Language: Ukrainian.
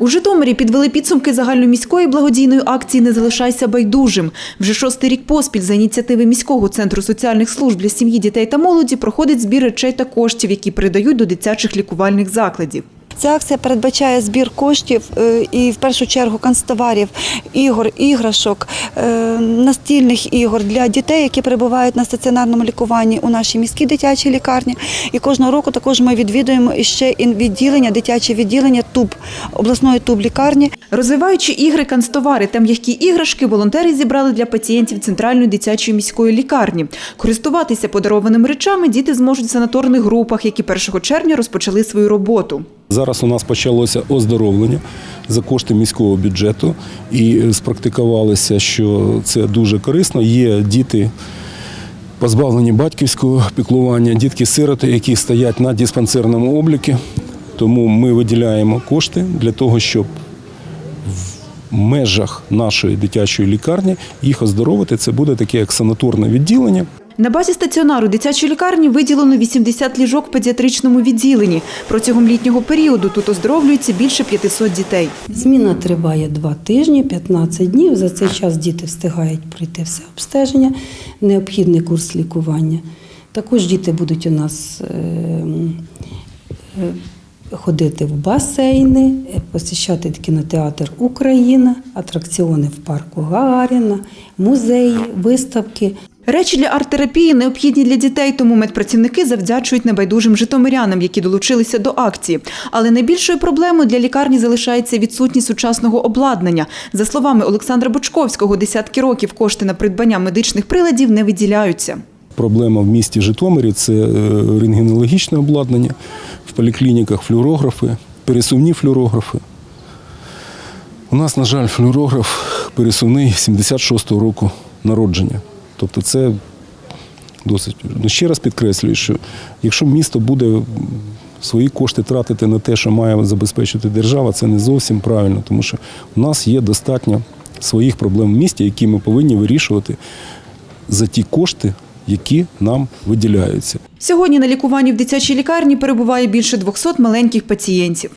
У Житомирі підвели підсумки загальноміської благодійної акції «Не залишайся байдужим». Вже шостий рік поспіль за ініціативи міського центру соціальних служб для сім'ї, дітей та молоді проходить збір речей та коштів, які передають до дитячих лікувальних закладів. Ця акція передбачає збір коштів е, і в першу чергу канцтоварів, ігор, іграшок, е, настільних ігор для дітей, які перебувають на стаціонарному лікуванні у нашій міській дитячій лікарні. І кожного року також ми відвідуємо іще відділення, дитяче відділення ТУБ обласної ТУБ лікарні. Розвиваючи ігри, канцтовари та м'які іграшки, волонтери зібрали для пацієнтів центральної дитячої міської лікарні. Користуватися подарованими речами діти зможуть в санаторних групах, які 1 червня розпочали свою роботу. Зараз у нас почалося оздоровлення за кошти міського бюджету і спрактикувалися, що це дуже корисно. Є діти позбавлені батьківського піклування, дітки-сироти, які стоять на диспансерному обліку. Тому ми виділяємо кошти для того, щоб в межах нашої дитячої лікарні їх оздоровити. Це буде таке як санаторне відділення. На базі стаціонару дитячої лікарні виділено 80 ліжок в педіатричному відділенні. Протягом літнього періоду тут оздоровлюється більше 500 дітей. Зміна триває два тижні, 15 днів. За цей час діти встигають пройти все обстеження, необхідний курс лікування. Також діти будуть у нас е, е, ходити в басейни, посещати кінотеатр Україна, атракціони в парку Гагаріна, музеї, виставки. Речі для арт-терапії необхідні для дітей, тому медпрацівники завдячують небайдужим житомирянам, які долучилися до акції. Але найбільшою проблемою для лікарні залишається відсутність сучасного обладнання. За словами Олександра Бочковського, десятки років кошти на придбання медичних приладів не виділяються. Проблема в місті Житомирі це е, рентгенологічне обладнання, в поліклініках флюорографи, пересувні флюорографи. У нас, на жаль, флюорограф пересувний 76-го року народження. Тобто це досить. Ну, ще раз підкреслюю, що якщо місто буде свої кошти тратити на те, що має забезпечити держава, це не зовсім правильно, тому що у нас є достатньо своїх проблем в місті, які ми повинні вирішувати за ті кошти, які нам виділяються. Сьогодні на лікуванні в дитячій лікарні перебуває більше 200 маленьких пацієнтів.